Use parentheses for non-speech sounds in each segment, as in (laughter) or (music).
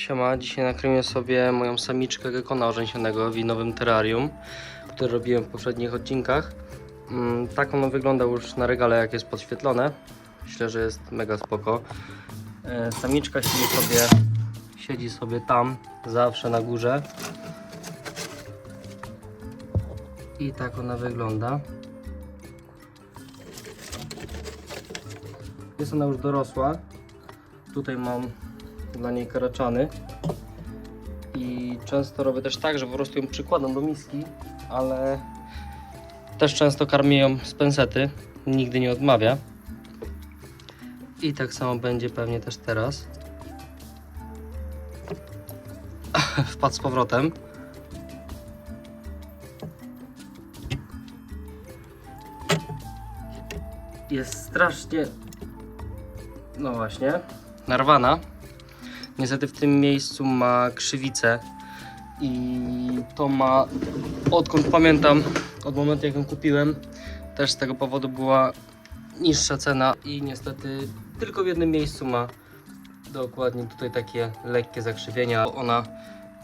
Siema, dzisiaj nakrmię sobie moją samiczkę gekona orzęsionego w winowym terrarium, który robiłem w poprzednich odcinkach. Mm, Tak ono wygląda już na regale, jak jest podświetlone. Myślę, że jest mega spoko. E, Samiczka siedzi sobie, siedzi sobie tam, zawsze na górze. I tak ona wygląda. Jest ona już dorosła. Tutaj mam dla niej karaczany. I często robię też tak, że po prostu ją przykładam do miski, ale też często karmię ją z pensety. Nigdy nie odmawia. I tak samo będzie pewnie też teraz. (laughs) Wpadł z powrotem. Jest strasznie no właśnie, narwana. Niestety w tym miejscu ma krzywicę i to ma, odkąd pamiętam, od momentu jak ją kupiłem, też z tego powodu była niższa cena i niestety tylko w jednym miejscu ma dokładnie tutaj takie lekkie zakrzywienia. Ona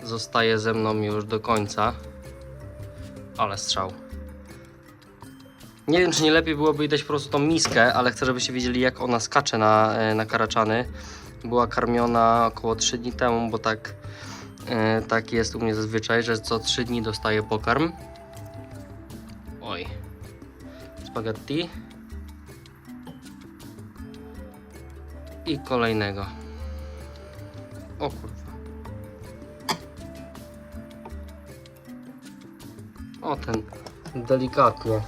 zostaje ze mną już do końca, ale strzał. Nie wiem, czy nie lepiej byłoby dać po prostu tą miskę, ale chcę, żebyście wiedzieli, jak ona skacze na, e, na karaczany. Była karmiona około 3 dni temu, bo tak, e, tak jest u mnie zazwyczaj, że co 3 dni dostaję pokarm. Oj. Spaghetti. I kolejnego. O kurwa. O ten delikatnie.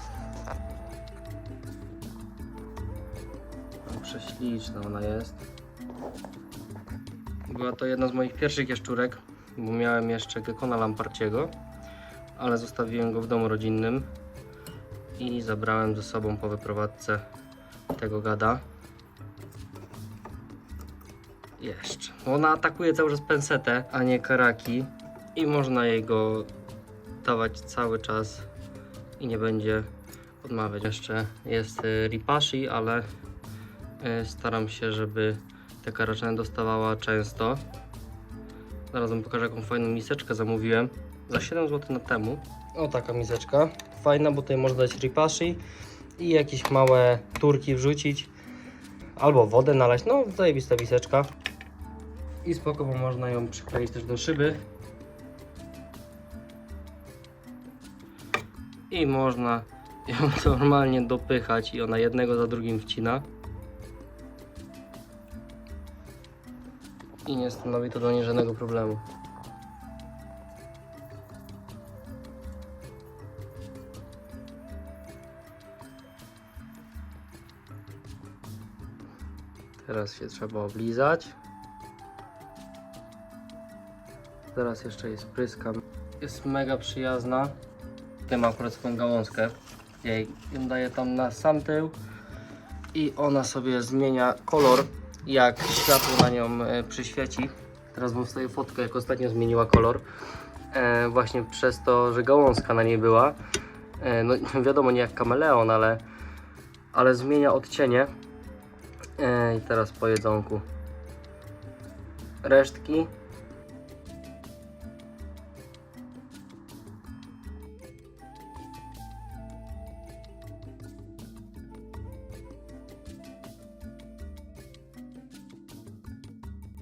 Prześliczna ona jest. Była to jedna z moich pierwszych jaszczurek, bo miałem jeszcze gekona lamparciego, ale zostawiłem go w domu rodzinnym i zabrałem ze sobą po wyprowadzce tego gada. Jeszcze. Ona atakuje cały czas pensetę, a nie karaki i można jej go dawać cały czas i nie będzie odmawiać. Jeszcze jest y, ripashi, ale E, Staram się, żeby te karaczany dostawała często. Zaraz wam pokażę, jaką fajną miseczkę zamówiłem. Za 7 zł na temu. O, taka miseczka. Fajna, bo tutaj można dać ripashi i jakieś małe turki wrzucić. Albo wodę nalać. No, zajebista miseczka. I spoko, bo można ją przykleić też do szyby. I można ją (laughs) normalnie dopychać i ona jednego za drugim wcina. I nie stanowi to dla niej żadnego problemu. Teraz się trzeba oblizać. Teraz jeszcze jej spryskam. Jest mega przyjazna. Mam akurat swoją gałązkę. Ja jej daję tam na sam tył i ona sobie zmienia kolor jak światło na nią e, przyświeci. Teraz wam wstaje fotkę, jak ostatnio zmieniła kolor. E, właśnie przez to, że gałązka na niej była. E, no (laughs) wiadomo, nie jak kameleon, ale, ale zmienia odcienie. E, I teraz po jedzonku. Resztki